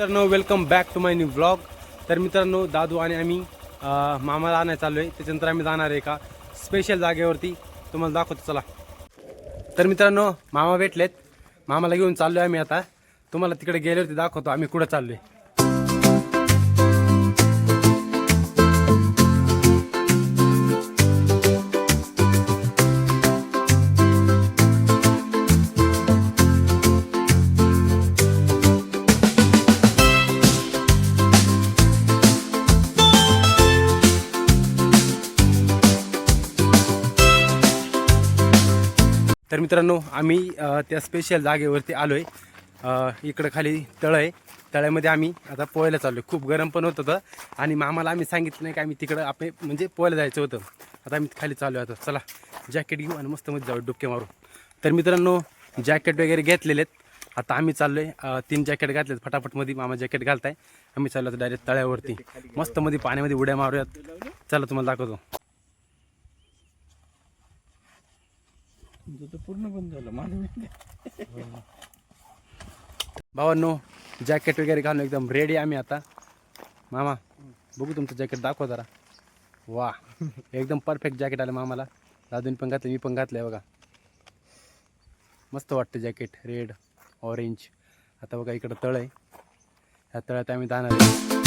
मित्रांनो welcome back to my new blog तर मित्रांनो दादू आणि आम्ही मामाला आणायला चाललो आहे त्याच्यानंतर आम्ही जाणार आहे एका स्पेशल जागेवरती. तुम्हाला दाखवतो चला. तर मित्रांनो मामा भेटलेत. मामाला घेऊन चाललो आहे आम्ही आता. तुम्हाला तिकडे गेल्यावरती दाखवतो आम्ही कुठं चाललो आहे तर मित्रांनो आम्ही त्या स्पेशल जागेवरती आलो आहे इकडं खाली तळ आहे. तळ्यामध्ये आम्ही आता पोहायला चाललो खूप गरम पण होत होतं आणि मामाला आम्ही सांगितलं नाही की आम्ही तिकडं आपण म्हणजे पोहायला जायचं होतं. आता आम्ही खाली चालू आहे आता. चला जॅकेट घेऊ आणि मस्त मध्ये जाऊ डुबके मारू तर मित्रांनो जॅकेट वगैरे घेतलेले आहेत. आता आम्ही चाललो आहे तीन जॅकेट घातलेत. फटाफटमध्ये मामा जॅकेट घालताय. आम्ही चाललो आता डायरेक्ट तळ्यावरती. मस्त मध्ये पाण्यामध्ये उड्या मारूयात. चला तुम्हाला दाखवतो. तुझं तर पूर्ण बंद झालं माझं भावांनो जॅकेट वगैरे घालून एकदम रेडी आम्ही आता. मामा बघू तुमचं जॅकेट दाखवा जरा. वा एकदम परफेक्ट जॅकेट आलं मामाला. दादून पण घातलं मी पण घातलं आहे बघा. मस्त वाटतं जॅकेट रेड ऑरेंज आता बघा इकडं तळ आहे. ह्या तळ्यात आम्ही जाणार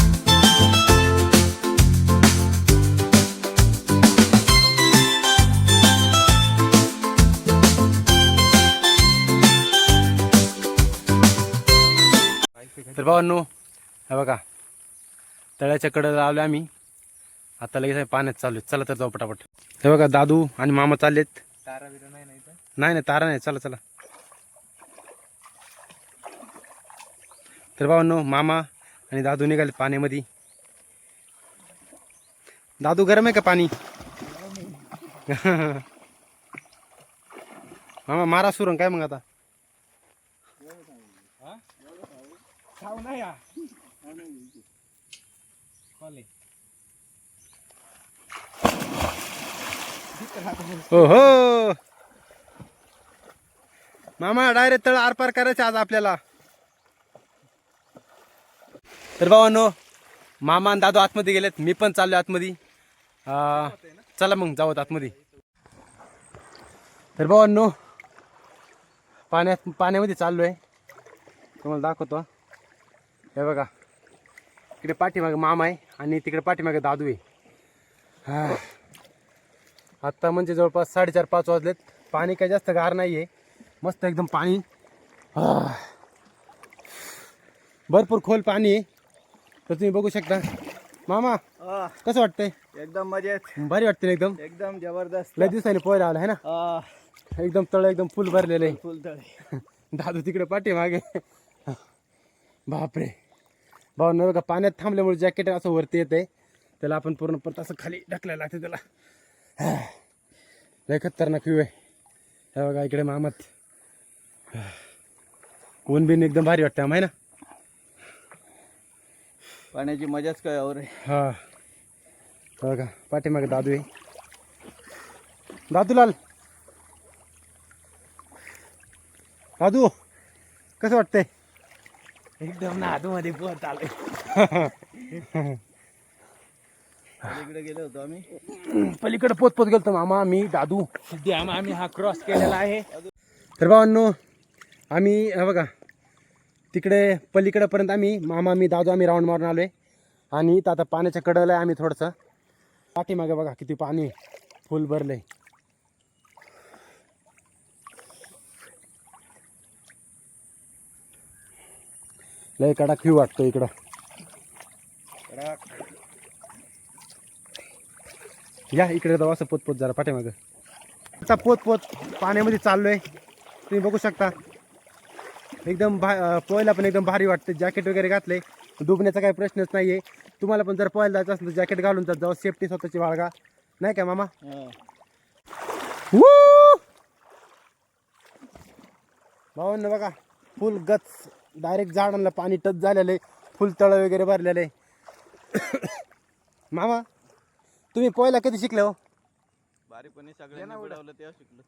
तर भावांनो हे बघा. तळ्याच्या कडं लावले आम्ही. आता लगेच आहे पाण्यात चालू आहे. चला तर जाऊ पटापट. हे बघा दादू आणि मामा चाललेत. तारा बिरा नाही नाही नाही नाही तारा नाही. चला चला. तर भावांनो मामा आणि दादू निघाले पाण्यामध्ये. दादू गरम आहे का पाणी? मामा मारा सुरण काय मग आता? खाऊ नाही या हो हो. मामा डायरेक्ट तळ आरपार करायचं आज आपल्याला. तर भावांनो मामा आणि दादू आतमध्ये गेलेत. मी पण चाललो आतमध्ये. अं, चला मग जाऊ आतमध्ये. तर भावांनो पाण्यात पाण्यामध्ये चाललो आहे तुम्हाला दाखवतो हे बघा. इकडे पाठीमागे मामा आहे आणि तिकडे पाठीमागे दादू आहे. हा. आत्ता म्हणजे जवळपास साडेचार पाच वाजलेत. पाणी काही जास्त गार नाही आहे मस्त एकदम पाणी. भरपूर खोल पाणी आहे. तर तुम्ही बघू शकता. मामा कसं वाटतंय? एकदम मजेत. भारी वाटतं एकदम? एकदम जबरदस्त. लय दिवसाने पोहायला आला आहे ना? एकदम तळ एकदम फुल भरलेलं आहे. फुल तळे. दादू तिकडे पाठीमागे. बापरे. भाऊ न बघा पाण्यात थांबल्यामुळे जॅकेट असं वरती येत त्याला आपण पूर्ण परत असं खाली ढकलायला लागतं त्याला. लय खतरनाक व्ह्यू आहे. हे बघा इकडे मामात. ऊन बिन एकदम भारी वाटतं आहे ना? पाण्याची मजाच काय और हा. हे बघा पाठीमागे दादू आहे. दादूलाल. दादू कसं वाटतंय? एकदम नादू मध्ये पोहत आलोय. इकडे गेलो होतो आम्ही. पलीकडे पोत पोत गेलतो मामा मी दादू. सध्या आम- आम्ही हा क्रॉस केलेला आहे. तर भावांनो आम्ही बघा तिकडे पलीकडेपर्यंत आम्ही मामा मी दादू आम्ही राऊंड मारून आलो आहे आणि इथं आता पाण्याच्या कडलं आहे आम्ही थोडंसं. पाठीमागे बघा किती पाणी आहे. फुल भरलंय. लय कडक व्ह्यू वाटतो इकडं. या इकडे जाऊ असं पोत पोत जरा पाठीमागं. आता पोत पोत पाण्यामध्ये चाललोय. तुम्ही बघू शकता. एकदम भा पोहायला पण एकदम भारी वाटतं जॅकेट वगैरे घातले डुबण्याचा काही प्रश्नच नाही आहे तुम्हाला पण जर पोहायला जायचं असेल तर जॅकेट घालून जात जाऊ. सेफ्टी स्वतःची बाळगा. नाही का मामा. भावांना बघा फुल गच डायरेक्ट झाडांना पाणी टच झालेलं आहे. फुल तळं वगैरे भरलेलं आहे. मामा तुम्ही पोहायला कधी शिकले हो? बारीपणी सगळ्यांना बुडवलं तेव्हा शिकलो.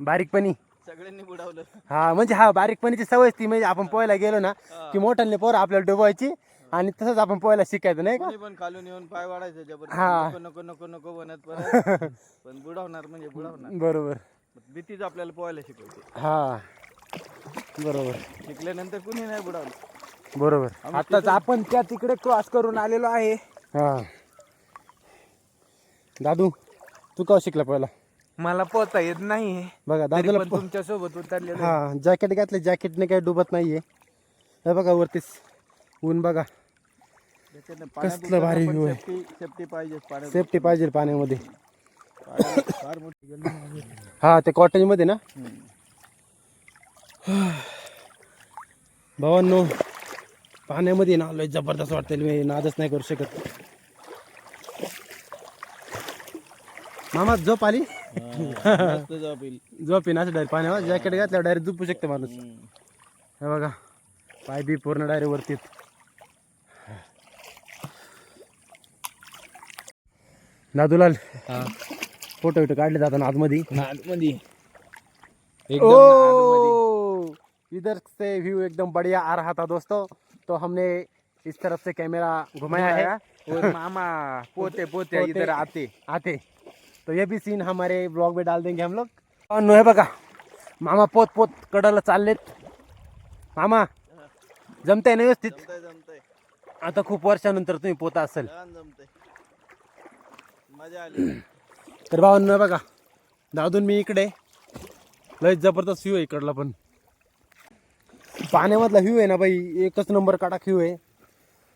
बारीकपणी? सगळ्यांनी बुडावलं. हा म्हणजे हा बारीकपणीची सवय ती म्हणजे आपण पोहायला गेलो ना की मोठ्याने पोरं आपल्याला डुबवायची आणि तसंच आपण पोहायला शिकायचं नाही का? कोणी पण खालून येऊन पाय वाढायचं हा. जबरदस्त नको नको नको नको बनत परत. पण बुडावणार म्हणजे बुडावणार. बरोबर. भीतीच आपल्याला पोहायला शिकवते. हा. बरोबर. शिकल्यानंतर कुणी नाही बुडावलं. बरोबर. आताच आपण त्या तिकडे क्रॉस करून आलेलो आहे. हा. दादू तू का शिकला पहिला? मला पोहता येत नाही. बघा दादूला तुमच्यासोबत उतरलेलो हा जॅकेट घातलं जॅकेटने काही डुबत नाहीये. हे बघा वरतीच. ऊन बघा. कसलं भारी view आहे. सेफ्टी पाहिजे पाण्यात सेफ्टी पाहिजे पाण्यामध्ये. पाण्यात फार मोठी गल्ली आहे. हा ते कॉटेजमध्ये ना? भावांनो पाण्यामध्ये ना लय जबरदस्त वाटतं मी नादच नाही करू शकत मामा झोप आली येईल. झोप येईन असं डायरेक्ट पाण्यावर जॅकेट घातल्यावर डायरेक्ट झोपू शकते माणूस. हे बघा पाय बी पूर्ण डायरेक्ट वरती दादूलाल फोटो बिटो काढले जाताना आतमध्ये नादमध्ये. इधर से व्यू एकदम बढ़िया आ रहा था दोस्तों। तो हमने इस तरफ़ से कैमरा घुमाया है। और मामा पोते पोते पोते. इधर आते। आते। तो ये भी सीन हमारे ब्लॉग में डाल देंगे हम लोग। और नो है बघा मामा पोत पोत कडला चाललेत मामा जमतंय ना व्यवस्थित जमतंय जमतंय आता खूप वर्षानंतर तुम्ही पोता असेल। छान जमतंय मज़ा आली। तर भावांनो बघा दादून मी इकडे। लय ज़बरदस्त आहे इकडला पण. पाण्यामधला व्ह्यू आहे ना बाई एकच नंबर काटा व्ह्यू आहे.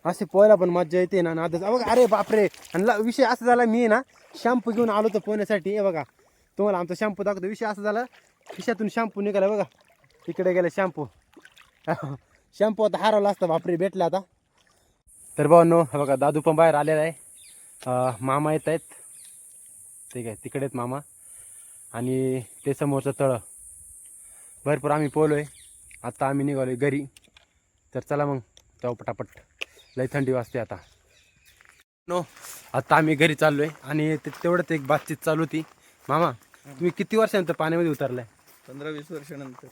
असे पोहायला पण मज्जा येते ना नादच बघा अरे बापरे. आणि ला- विषय असा झाला मी आहे ना शॅम्पू घेऊन आलो होतो पोहण्यासाठी हे बघा. तुम्हाला आमचा शॅम्पू दाखवतो. विषय असा झाला खिशातून शॅम्पू निघाला बघा. तिकडे गेला शॅम्पू शॅम्पू आता हरवला असता बापरे भेटला आता. तर भावांनो बघा दादू पण बाहेर आलेला आहे. मामा येत आहेत. ठीक आहे तिकडे आहेत मामा. आणि ते समोरचं तळं. भरपूर आम्ही पोलोय आता आम्ही निघालोय घरी. तर चला मग जाऊ पटापट. लई थंडी वाजते आता. नो आता आम्ही घरी चाललोय आणि ते तेवढंच एक बातचीत चालू होती. मामा तुम्ही किती वर्षानंतर पाण्यामध्ये उतरलाय? पंधरा वीस वर्षानंतर.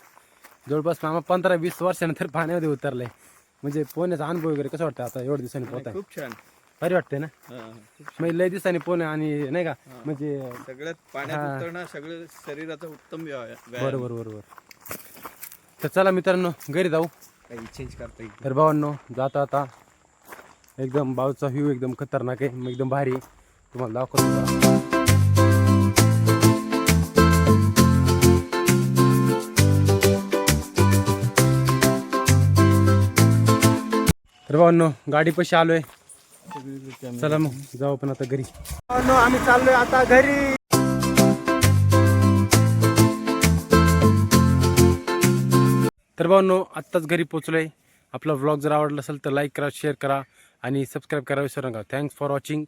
जवळपास मामा पंधरा वीस वर्षानंतर पाण्यामध्ये उतरलाय. म्हणजे पोहण्याचा अनुभव वगैरे कसं वाटतं आता एवढ्या दिवसांनी पोहताय? खूप छान. भारी वाटते ना? म्हणजे लय दिवसांनी पोहणे आणि नाही का? म्हणजे सगळ्यात पाण्यात उतरणं सगळं शरीराचा उत्तम बरोबर बरोबर. तर चला मित्रांनो घरी जाऊ. काही चेंज करता येईल. तर भावांनो जाता आता एकदम बाजूचा व्ह्यू एकदम खतरनाक आहे. मग एकदम भारी आहे. तुम्हाला दाखवतो. तर भावांनो गाडी पशी आलोय. चला मग जाऊ आपण आता घरी. आम्ही चाललोय आता घरी. तर भाऊनो आत्ताच घरी पोचलोय आपला व्लॉग जर आवडला असेल तर लाईक करा शेअर करा आणि सबस्क्राईब करा विसरू नका. Thanks for watching